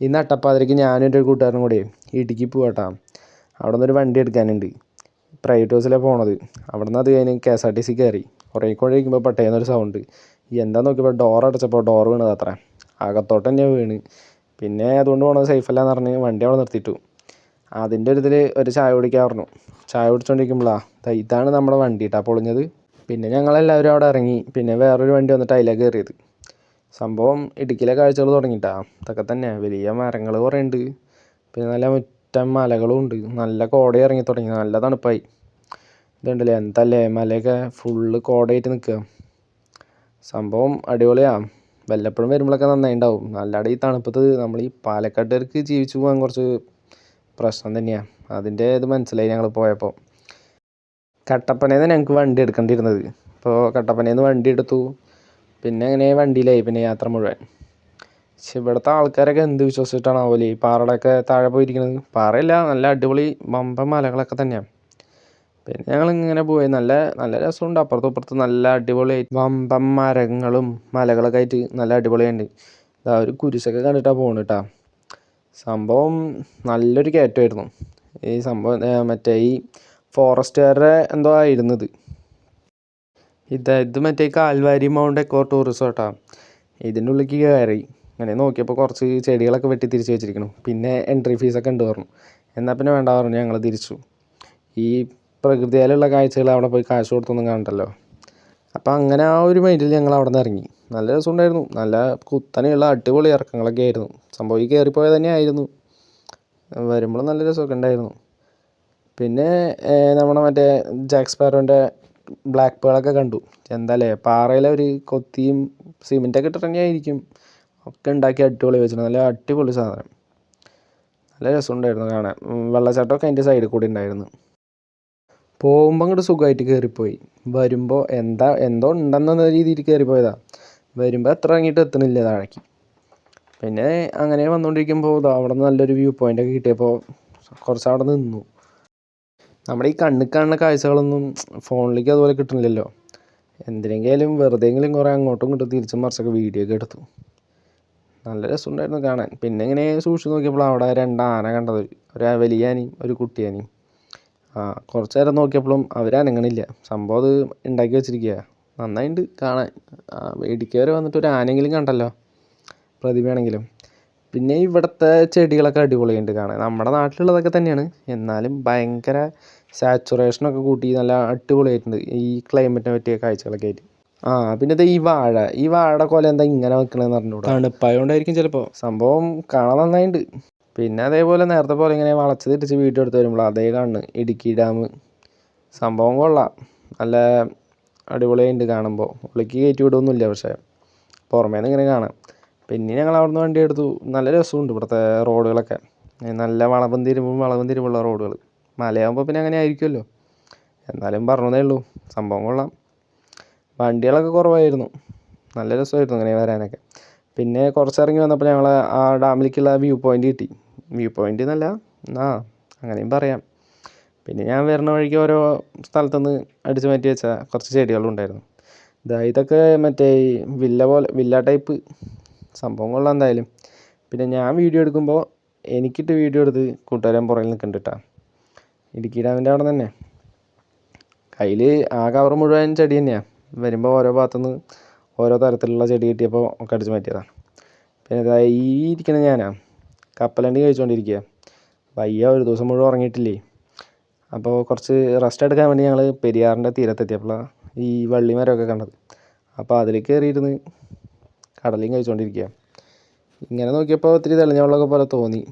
ഈ അട്ടപ്പാതിരക്ക് ഞാനും എന്റെ കൂട്ടുകാരനും കൂടി ഇടുക്കി പോവാട്ടാ. അവിടെ നിന്നൊരു വണ്ടി എടുക്കാനുണ്ട്. പ്രൈവറ്റ് ബസ്സിലാണ് പോണത്. അവിടെ നിന്ന് അത് കഴിഞ്ഞ് K S R T C കയറി കുറേ കൂടെ ഇരിക്കുമ്പോൾ പട്ടയെന്നൊരു സൗണ്ട് എന്താ നോക്കിയപ്പോൾ ഡോർ അടച്ചപ്പോൾ ഡോർ വീണത് അത്ര. അകത്തോട്ട് തന്നെയാണ് വീണ്. പിന്നെ അതുകൊണ്ട് പോണത് സേഫ് അല്ല എന്ന് പറഞ്ഞ് വണ്ടി അവിടെ നിർത്തിയിട്ടു. അതിന്റെ ഒരു ഇതിൽ ഒരു ചായ കുടിക്കാൻ പറഞ്ഞു. ചായ കുടിച്ചുകൊണ്ടിരിക്കുമ്പോഴാണ് ഇതാണ് നമ്മുടെ വണ്ടി കേട്ടോ പൊളിഞ്ഞത്. പിന്നെ ഞങ്ങളെല്ലാവരും അവിടെ ഇറങ്ങി. പിന്നെ വേറൊരു വണ്ടി വന്നിട്ട് അതിലേക്ക് കയറിയത് സംഭവം ഇടുക്കിയിലെ കാഴ്ചകൾ തുടങ്ങിയിട്ടാ ഇതൊക്കെ തന്നെ വലിയ മരങ്ങൾ കുറേ ഉണ്ട് പിന്നെ നല്ല മുറ്റം മലകളും ഉണ്ട്. നല്ല കോട ഇറങ്ങി തുടങ്ങി. നല്ല തണുപ്പായി. ഇതുണ്ടല്ലേ? എന്തല്ലേ? മലയൊക്കെ ഫുള്ള് കോടയായിട്ട് നിൽക്കുക. സംഭവം അടിപൊളിയാണ് വല്ലപ്പോഴും വരുമ്പോഴൊക്കെ നന്നായി ഉണ്ടാവും നല്ല ഈ തണുപ്പത്ത് നമ്മൾ ഈ പാലക്കാട്ടുകാർക്ക് ജീവിച്ചു പോകാൻ കുറച്ച് പ്രശ്നം തന്നെയാണ് അതിന്റെ ഇത് മനസ്സിലായി ഞങ്ങൾ പോയപ്പോൾ. കട്ടപ്പനയിൽ നിന്ന് ഞങ്ങൾക്ക് വണ്ടി എടുക്കേണ്ടിയിരുന്നത്. അപ്പോൾ കട്ടപ്പനയിൽ നിന്ന് വണ്ടി എടുത്തു. പിന്നെ അങ്ങനെ വണ്ടിയിലായി? പിന്നെ യാത്ര മുഴുവൻ? പക്ഷെ ഇവിടുത്തെ ആൾക്കാരൊക്കെ എന്ത് വിശ്വസിച്ചിട്ടാണ് ആവോലെ ഈ പാറയുടെയൊക്കെ താഴെ പോയിരിക്കുന്നത് പാറയില്ല നല്ല അടിപൊളി വമ്പൻ മലകളൊക്കെ തന്നെയാണ് പിന്നെ ഞങ്ങൾ ഇങ്ങനെ പോയി. നല്ല നല്ല രസമുണ്ട്. അപ്പുറത്തും ഇപ്പുറത്തും നല്ല അടിപൊളിയായി വമ്പൻ മരങ്ങളും മലകളൊക്കെ ആയിട്ട് നല്ല അടിപൊളിയുണ്ട് ഇതാ ഒരു കുരിശൊക്കെ കണ്ടിട്ടാണ് പോകുന്നത് കേട്ടോ സംഭവം നല്ലൊരു കയറ്റമായിരുന്നു. ഈ സംഭവം മറ്റേ ഈ ഫോറസ്റ്റുകാരുടെ എന്തോ ആയിരുന്നു ഇത് ഇത് മറ്റേ കാൽവാരി മൗണ്ട് എക്കോ ടൂറിസം കേട്ടോ. ഇതിന്റെ ഉള്ളിലേക്ക് കയറി. അങ്ങനെ നോക്കിയപ്പോൾ കുറച്ച് ചെടികളൊക്കെ വെട്ടി തിരിച്ച് വെച്ചിരിക്കുന്നു പിന്നെ എൻട്രി ഫീസൊക്കെ ഉണ്ട് പറഞ്ഞു. എന്നാൽ പിന്നെ വേണ്ട പറഞ്ഞു ഞങ്ങൾ തിരിച്ചു. ഈ പ്രകൃതിയിലുള്ള കാഴ്ചകൾ അവിടെ പോയി കാശ് കൊടുത്തൊന്നും കാണണ്ടല്ലോ. അപ്പോൾ അങ്ങനെ ആ ഒരു മൈൻഡിൽ ഞങ്ങൾ അവിടെ നിന്ന് ഇറങ്ങി. നല്ല രസമുണ്ടായിരുന്നു. നല്ല കുത്തനെയുള്ള അടിപൊളി ഇറക്കങ്ങളൊക്കെ ആയിരുന്നു. സംഭവം ഈ കയറിപ്പോയത് തന്നെ ആയിരുന്നു. വരുമ്പോൾ നല്ല രസമൊക്കെ ഉണ്ടായിരുന്നു. പിന്നെ നമ്മുടെ മറ്റേ ജാക്സ് സ്പാരോന്റെ ബ്ലാക്ക് പേളൊക്കെ കണ്ടു എന്താല്ലേ ഒരു കൊത്തിയും സിമെന്റൊക്കെ ഇട്ടിട്ട് തന്നെയായിരിക്കും ഒക്കെ ഉണ്ടാക്കി അടിപൊളി വെച്ചിട്ടുണ്ട് നല്ല അടിപൊളി സാധനം. നല്ല രസമുണ്ടായിരുന്നു കാണാൻ. വെള്ളച്ചാട്ടമൊക്കെ അതിന്റെ സൈഡിൽ കൂടി ഉണ്ടായിരുന്നു. പോകുമ്പോൾ അങ്ങോട്ട് സുഖമായിട്ട് കയറിപ്പോയി. വരുമ്പോൾ എന്താ എന്തോ ഉണ്ടെന്ന രീതിയിൽ കയറിപ്പോയതാണ് വരുമ്പോൾ എത്ര ഇറങ്ങിയിട്ട് എത്തണില്ല താഴേക്ക്. പിന്നെ അങ്ങനെ വന്നുകൊണ്ടിരിക്കുമ്പോൾ അവിടെ നിന്ന് നല്ലൊരു വ്യൂ പോയിന്റൊക്കെ കിട്ടിയപ്പോൾ കുറച്ച് അവിടെ നിന്നു. നമ്മുടെ ഈ കണ്ണിൽ കാണുന്ന കാഴ്ചകളൊന്നും ഫോണിലേക്ക് അതുപോലെ കിട്ടുന്നില്ലല്ലോ എന്തിനെങ്കിലും വെറുതെയെങ്കിലും കുറേ അങ്ങോട്ടും ഇങ്ങോട്ടും തിരിച്ചും മറിച്ചൊക്കെ വീഡിയോ ഒക്കെ എടുത്തു. നല്ല രസമുണ്ടായിരുന്നു കാണാൻ. പിന്നെ ഇങ്ങനെ സൂക്ഷിച്ച് നോക്കിയപ്പോൾ അവിടെ രണ്ട് ആന കണ്ടത്. ഒരു വലിയ ആനയും ഒരു കുട്ടിയാനയും ആ കുറച്ച് നേരം നോക്കിയപ്പോഴും അവർ സംഭവം അത് ഉണ്ടാക്കി വെച്ചിരിക്കുക നന്നായിട്ടുണ്ട് കാണാൻ. ഇടുക്കി വരെ വന്നിട്ട് ഒരു ആനയെങ്കിലും കണ്ടല്ലോ. പ്രതിമയാണെങ്കിലും പിന്നെ ഇവിടുത്തെ ചെടികളൊക്കെ അടിപൊളിയുണ്ട് കാണാൻ. നമ്മുടെ നാട്ടിലുള്ളതൊക്കെ തന്നെയാണ്. എന്നാലും ഭയങ്കര സാച്ചുറേഷനൊക്കെ കൂട്ടി നല്ല അടിപൊളിയായിട്ടുണ്ട് ഈ ക്ലൈമറ്റിനെ പറ്റിയ കാഴ്ചകളൊക്കെ ആയിട്ട്. ആ പിന്നെ ഇത് ഈ വാഴ. ഈ വാഴയുടെ കൊല എന്താ ഇങ്ങനെ വെക്കണതെന്ന് അറിഞ്ഞൂടാ? തണുപ്പായതുകൊണ്ടായിരിക്കും ചിലപ്പോൾ സംഭവം കാണാൻ നന്നായിട്ടുണ്ട് പിന്നെ അതേപോലെ നേരത്തെ പോലെ ഇങ്ങനെ വളച്ച് തിരിച്ച് വീഡിയോ എടുത്ത് വരുമ്പോൾ അതേ കാണുന്നു ഇടുക്കി ഡാം സംഭവം കൊള്ളാം. നല്ല അടിപൊളിയായിട്ടുണ്ട് കാണുമ്പോൾ ഉള്ളിലേക്ക് കയറ്റി വിടുകയൊന്നുമില്ല പക്ഷേ. പുറമേ നിന്ന് ഇങ്ങനെ കാണാം. പിന്നെ ഞങ്ങൾ അവിടെ നിന്ന് വണ്ടി എടുത്തു. നല്ല രസമുണ്ട് ഇവിടുത്തെ റോഡുകളൊക്കെ. നല്ല വളവും തിരിവും വളവും തിരിവുള്ള റോഡുകൾ. മലയാകുമ്പോൾ പിന്നെ അങ്ങനെ ആയിരിക്കുമല്ലോ. എന്നാലും പറഞ്ഞതേ ഉള്ളൂ സംഭവം കൊള്ളാം. വണ്ടികളൊക്കെ കുറവായിരുന്നു. നല്ല രസമായിരുന്നു അങ്ങനെ വരാനൊക്കെ. പിന്നെ കുറച്ച് ഇറങ്ങി വന്നപ്പോൾ ഞങ്ങൾ ആ ഡാമിലേക്കുള്ള വ്യൂ പോയിന്റ് കിട്ടി. വ്യൂ പോയിന്റ് എന്നല്ല ആ അങ്ങനെയും പറയാം. പിന്നെ ഞാൻ വരുന്ന വഴിക്ക് ഓരോ സ്ഥലത്തുനിന്ന് അടിച്ചു മാറ്റി വെച്ച കുറച്ച് ചെടികളും ഉണ്ടായിരുന്നു ഇതാ ഇതൊക്കെ മറ്റേ വില്ല പോലെ വില്ല ടൈപ്പ് സംഭവം കൊള്ളാം എന്തായാലും. പിന്നെ ഞാൻ വീഡിയോ എടുക്കുമ്പോൾ എനിക്കിട്ട് വീഡിയോ എടുത്ത് കൂട്ടുകാരൻ പുറകിൽ നിൽക്കുന്നുണ്ട് കേട്ടോ ഇടുക്കി ഡാമിന്റെ അവിടെ തന്നെ. കയ്യിൽ ആ കവർ മുഴുവൻ ചെടി തന്നെയാണ് വരുമ്പോൾ ഓരോ ഭാഗത്തുനിന്ന് ഓരോ തരത്തിലുള്ള ചെടി കിട്ടിയപ്പോൾ ഒക്കെ അടിച്ച് മാറ്റിയതാണ് പിന്നെ ഇതാ ഈ ഇരിക്കുന്ന ഞാനാ. കപ്പലണ്ടി കഴിച്ചുകൊണ്ടിരിക്കുക വയ്യ ഒരു ദിവസം മുഴുവൻ ഉറങ്ങിയിട്ടില്ലേ. അപ്പോൾ കുറച്ച് റെസ്റ്റ് എടുക്കാൻ വേണ്ടി ഞങ്ങൾ പെരിയാറിന്റെ തീരത്തെത്തിയപ്പോഴാണ് ഈ വള്ളിമരമൊക്കെ കണ്ടത്. അപ്പോൾ അതിലേക്ക് കയറിയിരുന്ന് കടലയും കഴിച്ചുകൊണ്ടിരിക്കുക ഇങ്ങനെ നോക്കിയപ്പോൾ ഒത്തിരി തെളിഞ്ഞ വെള്ളമൊക്കെ പോലെ തോന്നി.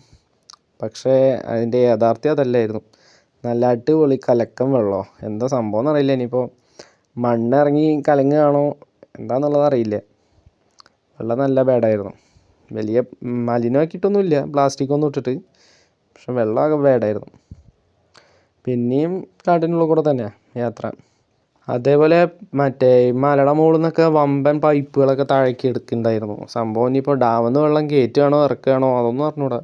പക്ഷേ അതിന്റെ യാഥാർത്ഥ്യം അതല്ലായിരുന്നു. നല്ല അടിപൊളി കലക്കം വെള്ളം? എന്താ സംഭവം എന്നറിയില്ല ഇനിയിപ്പോൾ മണ്ണിറങ്ങി കലങ്ങുകയാണോ? എന്താണെന്നുള്ളത് അറിയില്ല. വെള്ളം നല്ല ബാഡായിരുന്നു വലിയ മലിനമാക്കിയിട്ടൊന്നുമില്ല. പ്ലാസ്റ്റിക് ഒന്നും ഇട്ടിട്ട്. പക്ഷെ വെള്ളമൊക്കെ ബാഡായിരുന്നു പിന്നെയും കാട്ടിനുള്ളിൽ കൂടെ തന്നെയാണ് യാത്ര. അതേപോലെ മറ്റേ മലയുടെ മുകളിൽ നിന്നൊക്കെ വമ്പൻ പൈപ്പുകളൊക്കെ താഴേക്ക് എടുക്കുന്നുണ്ടായിരുന്നു. സംഭവം ഇനിയിപ്പോൾ ഡാമിൽ നിന്ന് വെള്ളം കയറ്റുകയാണോ ഇറക്കുകയാണോ അതൊന്നും അറിഞ്ഞൂടാ.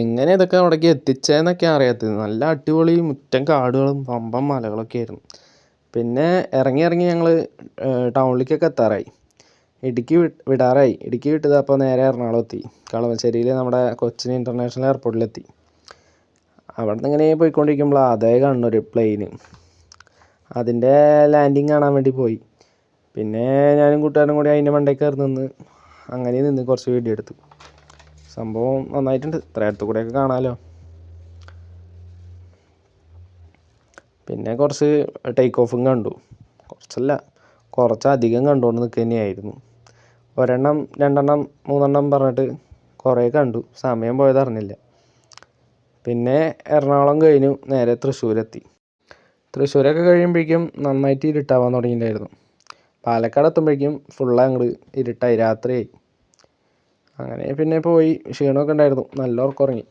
എങ്ങനെ ഇതൊക്കെ അവിടേക്ക് എത്തിച്ചതെന്നൊക്കെ അറിയാത്തത് നല്ല അടിപൊളി മുറ്റം കാടുകളും വമ്പൻ മലകളൊക്കെ ആയിരുന്നു. പിന്നെ ഇറങ്ങി ഇറങ്ങി ഞങ്ങൾ ടൗണിലേക്കൊക്കെ എത്താറായി. ഇടുക്കി വിടാറായി. ഇടുക്കി വിട്ടത് അപ്പോൾ നേരെ എറണാകുളം എത്തി കളമശ്ശേരിയിൽ നമ്മുടെ കൊച്ചിൻ ഇന്റർനാഷണൽ എയർപോർട്ടിലെത്തി. അവിടെ നിന്ന് ഇങ്ങനെ പോയിക്കൊണ്ടിരിക്കുമ്പോൾ അതേ കാണുന്നൊരു പ്ലെയിന്. അതിന്റെ ലാൻഡിങ് കാണാൻ വേണ്ടി പോയി. പിന്നെ ഞാനും കൂട്ടുകാരും കൂടി അതിന്റെ മണ്ടയിൽ കയറി നിന്ന് അങ്ങനെ നിന്ന് കുറച്ച് വീഡിയോ എടുത്തു. സംഭവം നന്നായിട്ടുണ്ട്. ഇത്ര അടുത്ത് കൂടെയൊക്കെ കാണാമല്ലോ പിന്നെ കുറച്ച് ടേക്ക് ഓഫും കണ്ടു. കുറച്ചല്ല കുറച്ചധികം കണ്ടുകൊണ്ട് നിൽക്കുക തന്നെയായിരുന്നു ഒരെണ്ണം രണ്ടെണ്ണം മൂന്നെണ്ണം പറഞ്ഞിട്ട് കുറേ കണ്ടു. സമയം പോയത് അറിഞ്ഞില്ല. പിന്നെ എറണാകുളം കഴിഞ്ഞു നേരെ തൃശ്ശൂരെത്തി. തൃശ്ശൂരൊക്കെ കഴിയുമ്പോഴേക്കും നന്നായിട്ട് ഇരുട്ടാവാൻ തുടങ്ങിയിട്ടുണ്ടായിരുന്നു. പാലക്കാട് എത്തുമ്പോഴേക്കും ഫുള്ള് അങ്ങോട്ട് ഇരുട്ടായി രാത്രിയായി. അങ്ങനെ പിന്നെ പോയി ക്ഷീണമൊക്കെ ഉണ്ടായിരുന്നു. നല്ല ഉറക്കം ഉറങ്ങി.